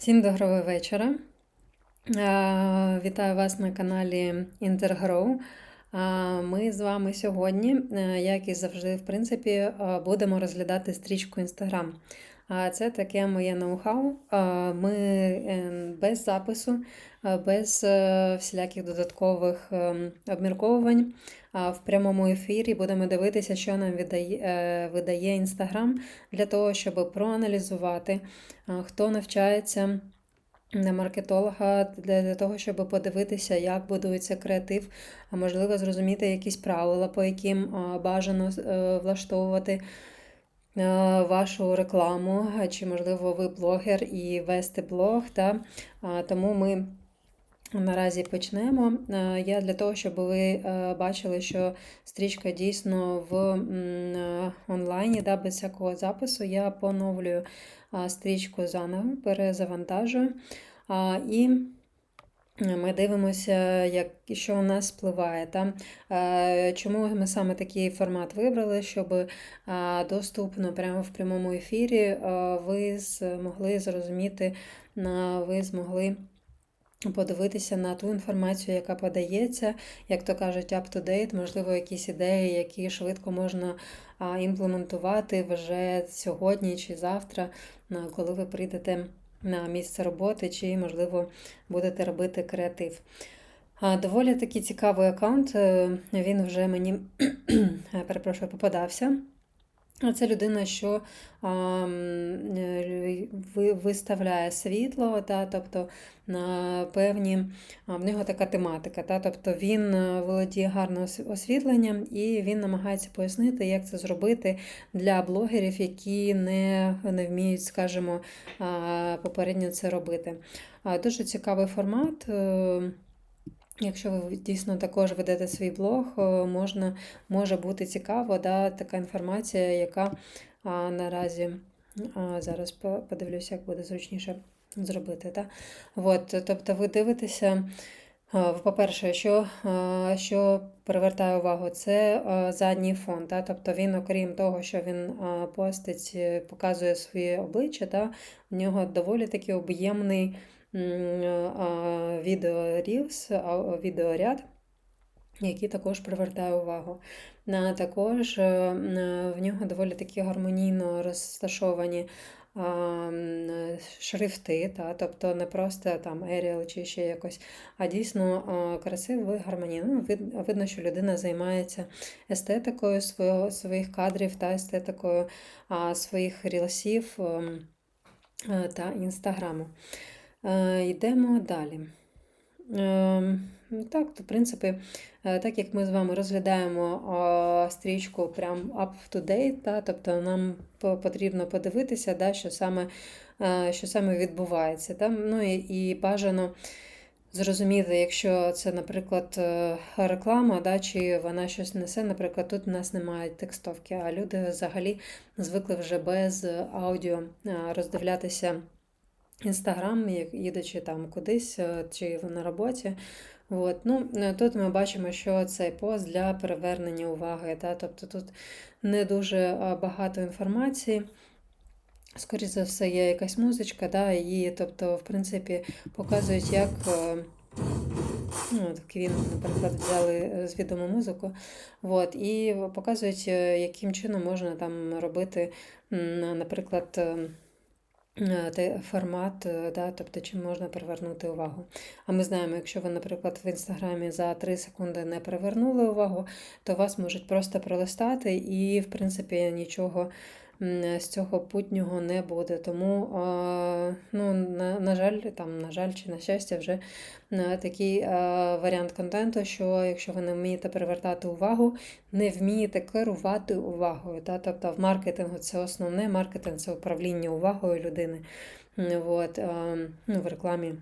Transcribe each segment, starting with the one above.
Всім доброго вечора. Е, Вітаю вас на каналі Intergrow. Е, Ми з вами сьогодні, е, як і завжди, в принципі, будемо розглядати стрічку Instagram. Це таке моє ноу-хау. Е, Ми е, без запису, е, без е, всіляких додаткових ем, обмірковувань. В прямому ефірі будемо дивитися, що нам е, видає Instagram для того, щоб проаналізувати, е, хто навчається на маркетолога для, того, щоб подивитися, як будується креатив, а можливо, зрозуміти якісь правила, по яким бажано е, влаштовувати е, вашу рекламу, чи, можливо, ви блогер і вести блог. Та? Тому ми. Наразі почнемо. Е, Я для того, щоб ви е, бачили, що стрічка дійсно в е, онлайні, да, без всякого запису, я поновлюю стрічку заново, перезавантажую. І ми дивимося, як, що у нас спливає. Та? Е, Чому ми саме такий формат вибрали, щоб е, доступно прямо в прямому ефірі е, ви змогли зрозуміти, ви змогли подивитися на ту інформацію, яка подається, як то кажуть, up-to-date, можливо, якісь ідеї, які швидко можна імплементувати вже сьогодні чи завтра, коли ви прийдете на місце роботи, чи, можливо, будете робити креатив. Доволі таки цікавий аккаунт. е, Він вже мені перепрошую, попадався. Це людина, що а, е, ви- виставляє світло, та, тобто на певні, в нього така тематика. Та, тобто він е, володіє гарним освітленням і він намагається пояснити, як це зробити для блогерів, які не, не вміють, скажімо, попередньо це робити. Дуже цікавий формат. Якщо ви дійсно також ведете свій блог, е, можна, може бути цікаво, да, така інформація, яка а, наразі а, зараз подивлюся, як буде зручніше зробити. Да? От, тобто ви дивитеся, по-перше, що, що привертає увагу, це задній фон. Да? Тобто він, окрім того, що він постить, е, показує своє обличчя, да? в нього доволі таки об'ємний відео Reels, відеоряд, який також привертає увагу. Також е, в нього доволі такі гармонійно розташовані шрифти, та, тобто не просто там Arial чи ще якось, а дійсно і гармонійно. Ну, видно, що людина займається естетикою своїх кадрів та естетикою своїх рілсів ем, е, та інстаграму. Е, Йдемо далі. Ну Так, то, в принципі, е, так як ми з вами розглядаємо стрічку прям up to date, тобто нам потрібно подивитися, да, що саме, е, що саме відбувається. Та, ну, і, і бажано зрозуміти, якщо це, наприклад, е, реклама, да, чи вона щось несе, наприклад, тут у нас немає текстовки, а люди взагалі звикли вже без аудіо е, роздивлятися. Інстаграм, їдучи там кудись е, чи на роботі. От. Ну, е, тут ми бачимо, що цей пост для привернення уваги. Та? Тобто тут не дуже е, багато інформації. Скоріше за все, є якась музичка, да? і тобто, в принципі, показують, як. Ну, Квін, наприклад, взяли з музику. От, і показують, яким чином можна там робити, наприклад. Е, формат, е, да, тобто чим можна привернути увагу. А ми знаємо, якщо ви, наприклад, в інстаграмі за 3 секунди не привернули увагу, то вас можуть просто пролистати і, в принципі, нічого з цього путнього не буде. Тому, ну, на, на жаль, там, на жаль, чи на щастя, вже е, такий е, варіант контенту, що якщо ви не вмієте привертати увагу, не вмієте керувати увагою. Та? Тобто в маркетингу це основне, маркетинг це управління увагою людини. От, е, ну, в рекламі.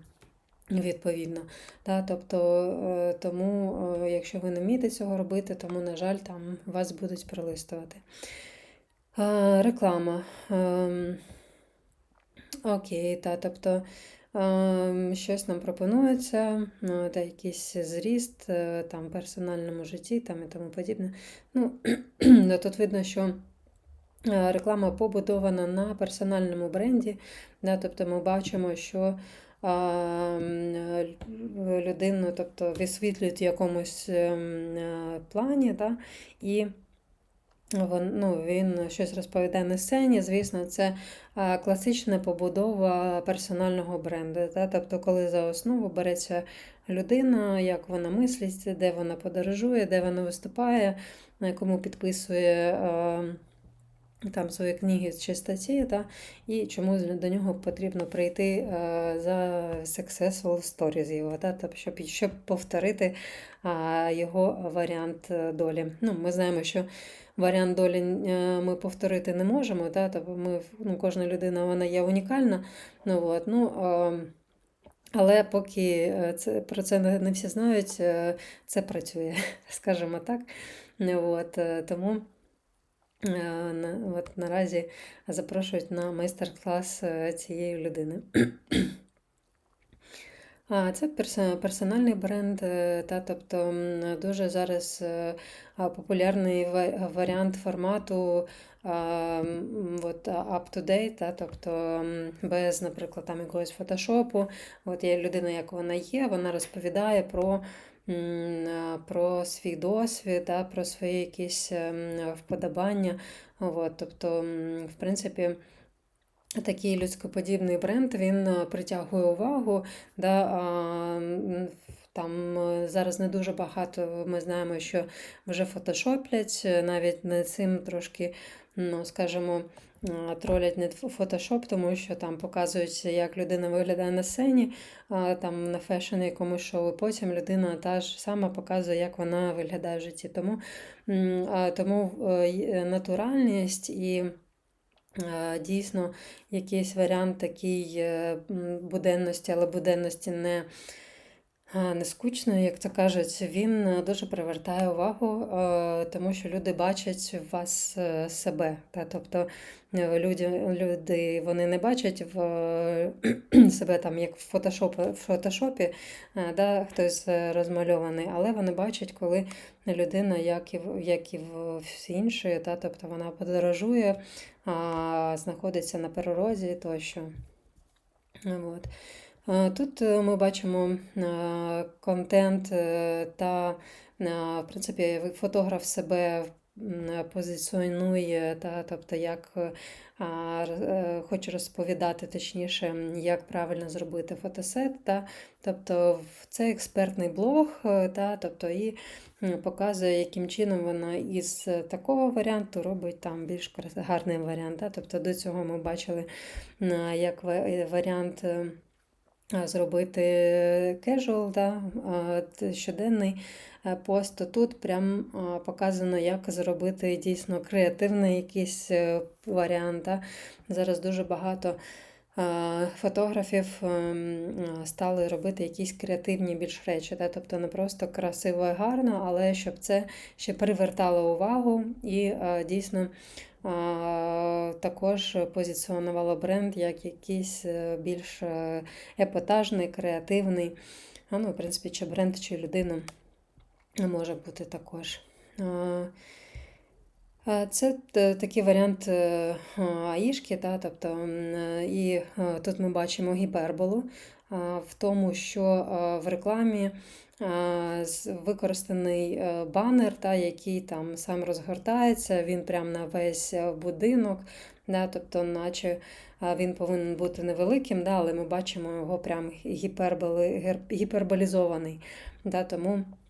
Відповідно, Та, тобто, тому, якщо ви не вмієте цього робити, тому, на жаль, там вас будуть пролистувати. Е, Реклама. Ем, Окей, та, тобто ем, щось нам пропонується, ну, та якийсь зріст е, там, в персональному житті там, і тому подібне. Ну, тут видно, що Е, Реклама побудована на персональному бренді. Да, тобто ми бачимо, що а, м, е, лю- людину тобто, висвітлюють в якомусь ем, плані, да, і вон, ну, він щось розповідає на сцені. Звісно, це класична побудова персонального бренду. Та? Тобто, коли за основу береться людина, як вона мислить, де вона подорожує, де вона виступає, на якому підписує. Там свої книги чи статті, та, і чому до нього потрібно прийти е, за successful stories його, тобто, щоб, щоб повторити а, його варіант е, долі. Ну, Ми знаємо, що варіант долі е, ми повторити не можемо, та, тобто ми, ну, кожна людина вона є унікальна. Ну, от, ну, е, але поки е, це, про це не всі знають, е, це працює, скажімо так. Ну, От, е, тому. Е, От наразі запрошують на майстер-клас е, цієї людини. А, Це персональний бренд, е, та, тобто дуже зараз популярний варіант формату от, up-to-date, та, тобто без, наприклад, там якогось фотошопу. От є людина, як вона є, вона розповідає про, про свій досвід, та, про свої якісь ем, вподобання. От, тобто, в принципі. Такий людськоподібний бренд він е, притягує увагу. Да, а, там е, зараз не дуже багато. Ми знаємо, що вже фотошоплять, е, навіть не цим трошки, ну скажімо, тролять не фотошоп, тому що там показують, як людина виглядає на сцені, там на фешн якомусь шоу. Потім людина та ж сама показує, як вона виглядає в житті. Тому, тому е, натуральність і. Е, Дійсно, якийсь варіант такий е, буденності, але буденності не, е, не скучної, як то кажуть, він е, дуже привертає увагу, е, тому що люди бачать в вас е, себе. Та? Тобто е, люди, люди вони не бачать в е, себе там, як в фотошопі, в фотошопі е, да, хтось е, розмальований, але вони бачать, коли людина, як і, як і всі інші, та? тобто вона подорожує знаходиться на природі тощо. От. Е, Тут е, ми бачимо е, контент та, в принципі, фотограф себе позиціонує, та, тобто як хоче розповідати точніше, як правильно зробити фотосет. Та, тобто це експертний блог, та, тобто і показує, яким чином вона із такого варіанту робить там більш гарний варіант. Та, тобто до цього ми бачили як варіант. Зробити casual, да, щоденний е, пост, тут прям показано, як зробити дійсно креативний якийсь е, варіант. Да. Зараз дуже багато фотографів ем, стали робити якісь креативні більш речі. Да. Тобто не просто красиво і гарно, але щоб це ще привертало увагу і дійсно також позиціонувало бренд як якийсь е, більш е, епатажний, креативний. А, ну, в принципі, чи бренд, чи людина може бути також. А, Це такий варіант е, аїшки, та, тобто, е, і е, тут ми бачимо гіперболу в тому, що в рекламі використаний е, банер, та, який там сам розгортається, він прямо на весь е, будинок, да, тобто, наче він повинен бути невеликим, да, але ми бачимо його прям гіперболи, гіперболізований. Да, тому Е,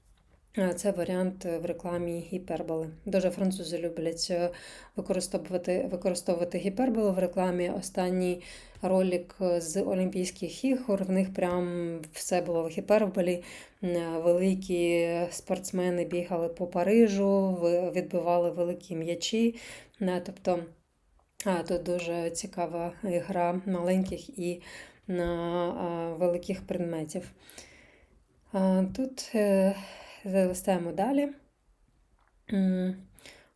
Це варіант е, в рекламі гіперболи. Дуже французи люблять е, використовувати, використовувати гіперболу в рекламі. Останній ролик е, з Олімпійських ігор. В них прям все було в гіперболі. Великі спортсмени бігали по Парижу, відбивали великі м'ячі. Тобто тут дуже цікава гра маленьких і великих предметів. Тут залистаємо далі.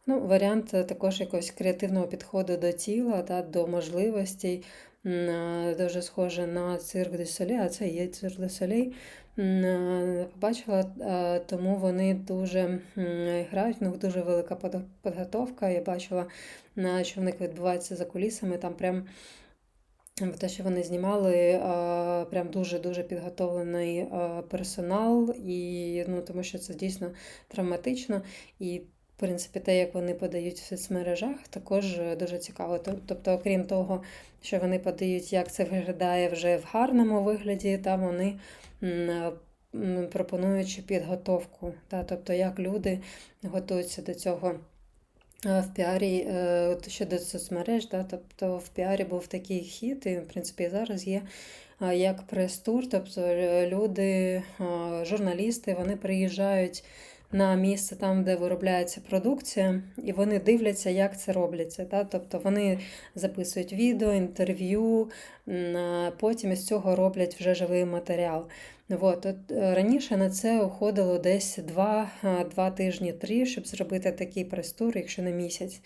Ну, варіант також якогось креативного підходу до тіла, та, до можливостей. е, дуже схоже на цирк де Солей, а це є цирк де Солей. М, е, Побачила, е, тому вони дуже грають, в них дуже велика підготовка. Я бачила, що в них відбувається за кулісами. Там прям те, що вони знімали, е, прям дуже-дуже підготовлений е, персонал, і ну, тому що це дійсно травматично. І, в принципі, те, як вони подають в соцмережах, також е, дуже цікаво. Тобто, окрім того, що вони подають, як це виглядає вже в гарному вигляді, та вони пропонуючи підготовку, та, тобто як люди готуються до цього. В піарі е, от щодо соцмереж, да, тобто в піарі був такий хід, і в принципі зараз є як прес-тур, тобто е, люди, журналісти, вони приїжджають на місце там, де виробляється продукція, і вони дивляться, як це робляться. Да? Тобто вони записують відео, інтерв'ю, потім із цього роблять вже живий матеріал. От, от е, раніше на це уходило десь два, а, два тижні, три, щоб зробити такий прес-тур, якщо не місяць.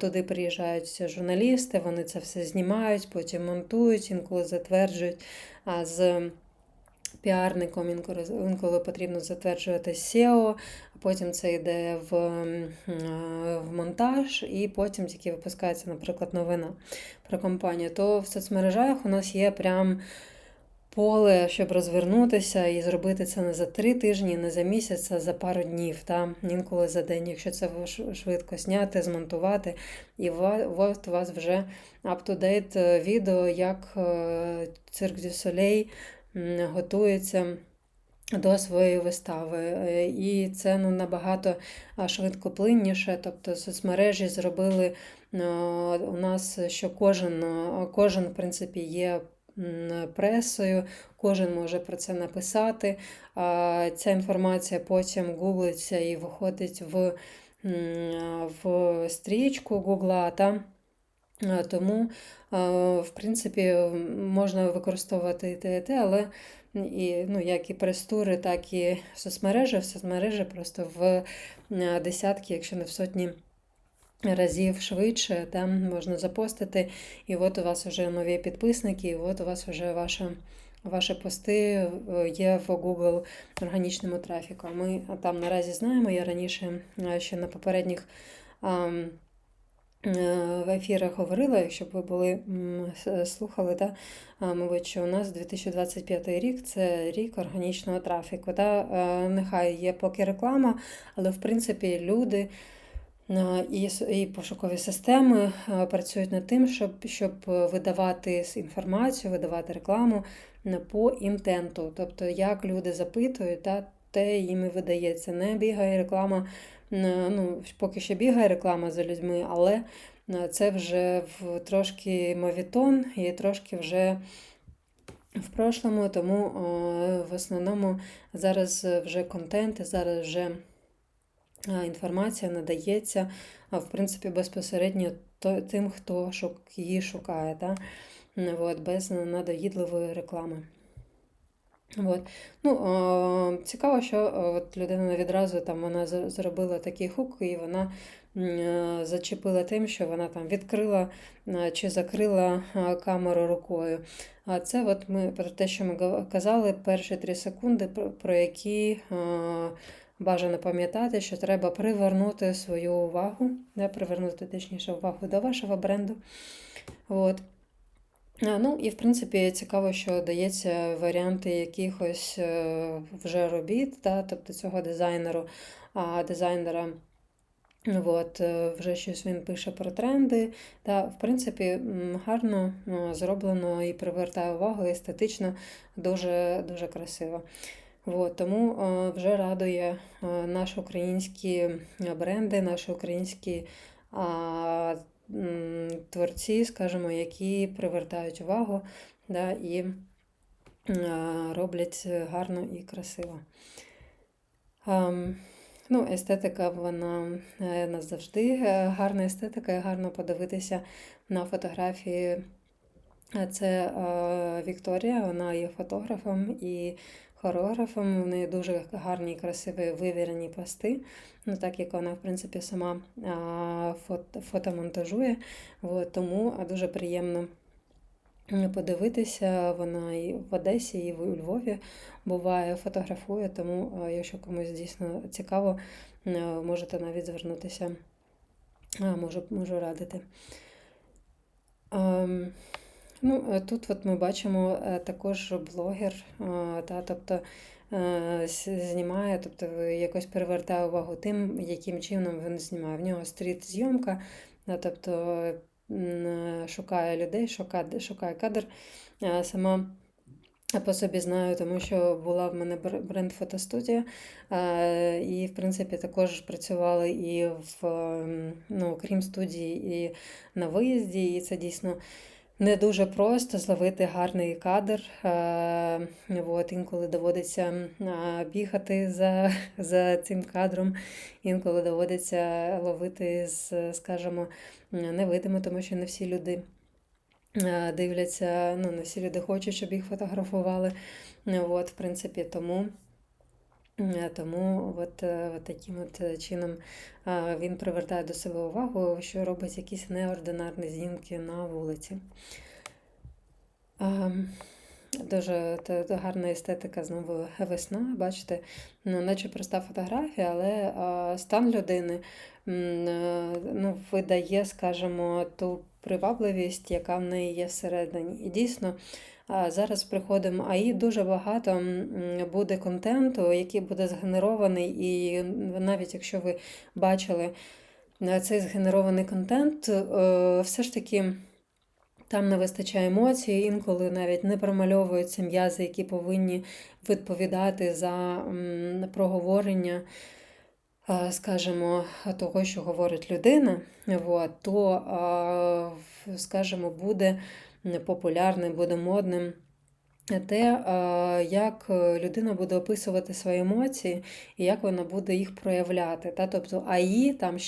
Туди приїжджають журналісти, вони це все знімають, потім монтують, інколи затверджують. З піарником інколи, потрібно затверджувати SEO, а потім це йде в, е, в монтаж, і потім тільки випускається, наприклад, новина про компанію. То в соцмережах у нас є прям поле, щоб розвернутися і зробити це не за три тижні, не за місяць, а за пару днів, та інколи за день, якщо це швидко зняти, змонтувати, і от у вас вже up-to-date відео, як е, Цирк дю Солей готується. До своєї вистави, Е, і це ну, набагато швидкоплинніше. Тобто соцмережі зробили у нас, що кожен, кожен в принципі, є пресою, кожен може про це написати. Ця інформація потім гуглиться і виходить в, в стрічку Гугла. Та? Е, Тому, е, в принципі, можна використовувати і те, і те, але і, ну, як і прес-тури, так і соцмережі. В соцмережі просто в е, десятки, якщо не в сотні разів швидше, там можна запостити, і от у вас вже нові підписники, і от у вас вже ваша. Ваші пости є в Google органічному трафіку. Ми там наразі знаємо, я раніше ще на попередніх в ефірах говорила, якщо ви були слухали, та, мабуть, що у нас 2025 рік це рік органічного трафіку. Та, е, нехай є поки реклама, але в принципі люди е, і, і пошукові системи е, працюють над тим, щоб, щоб видавати інформацію, видавати рекламу е, по інтенту. Тобто, як люди запитують, та, те їм і видається. Не бігає реклама, е, ну, поки що бігає реклама за людьми, але е, це вже в трошки мовітон і трошки вже в прошлому, тому в основному зараз вже контент, зараз вже е, інформація надається, в принципі, безпосередньо тим, хто її шукає, та? От, без надоїдливої реклами. От. Ну, е, цікаво, що от людина відразу там вона зробила такий хук, і вона зачепила тим, що вона там відкрила чи закрила камеру рукою. А це от ми про те, що ми казали, перші три секунди, про, які е, бажано пам'ятати, що треба привернути свою увагу, да, привернути точніше увагу до вашого бренду. От. А, Ну, і в принципі цікаво, що дається варіанти якихось е, вже робіт, та, тобто цього дизайнеру, а дизайнера. От, е, вже щось він пише про тренди. Та, в принципі, гарно е, зроблено і привертає увагу, естетично дуже, дуже красиво. От, тому е, вже радує е, наші українські бренди, наші українські творці, скажімо, які привертають увагу да, і роблять гарно і красиво. Ну, естетика, вона е, нас завжди е, гарна естетика, і гарно подивитися на фотографії. Це Вікторія, вона є фотографом і хореографом. В неї дуже гарні, красиві вивірені пости. Ну, так як вона, в принципі, сама фото, фотомонтажує. От, тому дуже приємно подивитися. Вона і в Одесі, і у Львові буває, фотографує, тому якщо комусь дійсно цікаво, можете навіть звернутися, можу, можу радити. Ну, е, тут от ми бачимо е, також блогер, е, та, тобто знімає, тобто якось перевертає увагу тим, яким чином він знімає. В нього стріт-зйомка, е, тобто шукає людей, шукає, шукає кадр. Сама по собі знаю, тому що була в мене бренд-фотостудія, е, і, в принципі, також працювала і в, ну, крім студії, і на виїзді, і це дійсно. Не дуже просто зловити гарний кадр. Е, От, інколи доводиться бігати за, за цим кадром, інколи доводиться ловити з, скажімо, невидимо, тому що не всі люди е, дивляться, ну, не всі люди хочуть, щоб їх фотографували. От, в принципі, тому. Е, Тому от, е, от таким от е, чином він привертає до себе увагу, що робить якісь неординарні знімки на вулиці. Ем, Дуже гарна естетика знову весна. Бачите, ну, наче проста фотографія, але стан людини ну, видає, скажімо, ту привабливість, яка в неї є всередині. І дійсно, зараз приходимо, АІ дуже багато буде контенту, який буде згенерований, і навіть якщо ви бачили е, цей згенерований контент, е, все ж таки. Там не вистачає емоцій, інколи навіть не промальовуються м'язи, які повинні відповідати за проговорення, скажімо, того, що говорить людина, то, а, скажімо, буде популярним, буде модним. Те, як е, людина буде описувати свої емоції і як вона буде їх проявляти. Та? Тобто АІ, там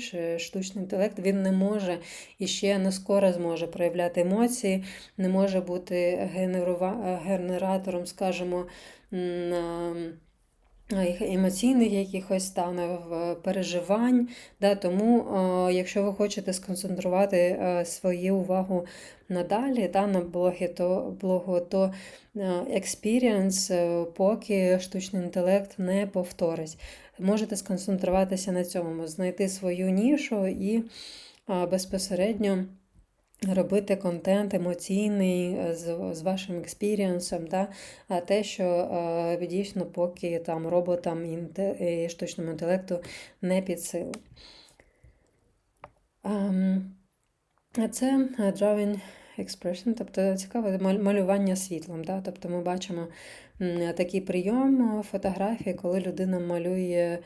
ш- штучний інтелект, він не може і ще не скоро зможе проявляти емоції, не може бути генератором, скажімо, м, а, їх емоційних якихось станів, е, переживань. Да? Тому, е, якщо ви хочете сконцентрувати е, свою увагу надалі та, на блогі, то, блогу, то експіріенс, поки штучний інтелект не повторить. Можете сконцентруватися на цьому, знайти свою нішу і безпосередньо робити контент емоційний е, з, з вашим експірієнсом, да? а те, що е, дійсно поки там роботам і штучному інтелекту не під силу. Ем, Це е, drawing expression, тобто цікаве малювання світлом. Да? Тобто ми бачимо такий прийом е, фотографії, коли людина малює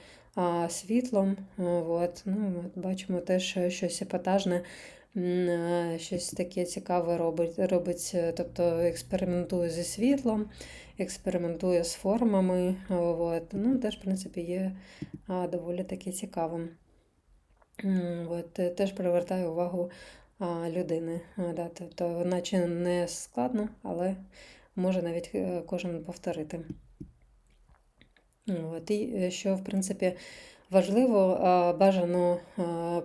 світлом. е, От. Ну, бачимо теж е, щось епатажне, е, щось таке цікаве робить, робить, е, тобто експериментує зі світлом, експериментує з формами. е, От. Ну, теж, в принципі, є доволі таки цікавим. От, е, теж привертає увагу людини. Да, тобто, наче не складно, але може навіть е, кожен повторити. От, і е, що, в принципі, важливо, бажано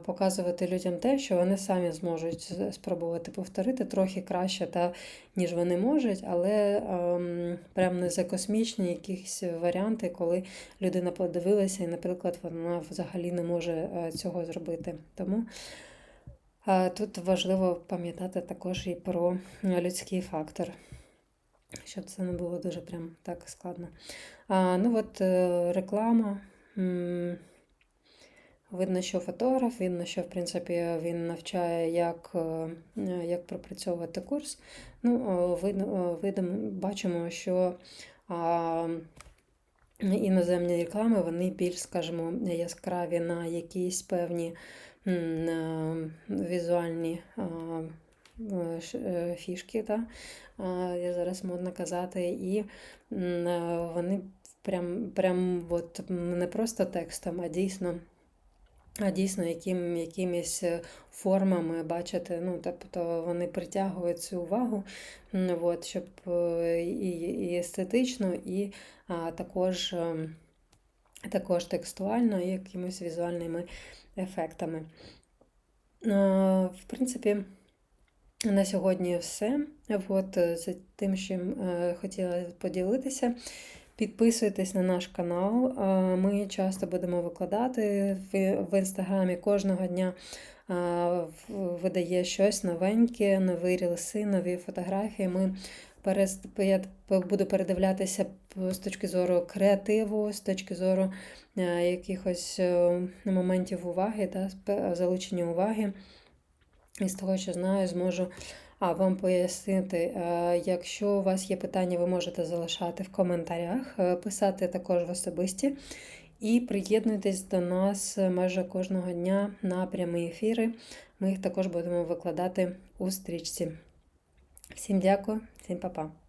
показувати людям те, що вони самі зможуть спробувати повторити трохи краще, та, ніж вони можуть, але ем, прям не за космічні якісь варіанти, коли людина подивилася і, наприклад, вона взагалі не може е, цього зробити. Тому тут важливо пам'ятати також і про е, людський фактор, щоб це не було дуже прям так складно. А, ну от е, реклама. Видно, що фотограф, видно, що в принципі він навчає, як, е, як пропрацьовувати курс. Ну, о, видно, бачимо, що а, іноземні реклами вони більш, скажімо, яскраві на якісь певні е, візуальні а, е, е, фішки, та, а, я зараз модно казати, і вони прям, прям от, не просто текстом, а дійсно. А дійсно, яким, якимись е, формами, бачите, ну, тобто вони притягують цю увагу, от, щоб е, і, і естетично, і а, також, ем, також текстуально, і якимись візуальними ефектами. Е, В принципі, на сьогодні все. От е, з тим, чим е, хотіла поділитися. Підписуйтесь на наш канал. Е, Ми часто будемо викладати в, інстаграмі кожного дня. е, Видає щось новеньке, нові рілси, нові фотографії. Ми я буду передивлятися з точки зору креативу, з точки зору е, якихось моментів уваги, та, залучення уваги. І з того, що знаю, зможу а, вам пояснити. Е, Якщо у вас є питання, ви можете залишати в коментарях, е, писати також в особисті. І приєднуйтесь до нас майже кожного дня на прямі ефіри. Ми їх також будемо викладати у стрічці. Всім дякую, всім па-па.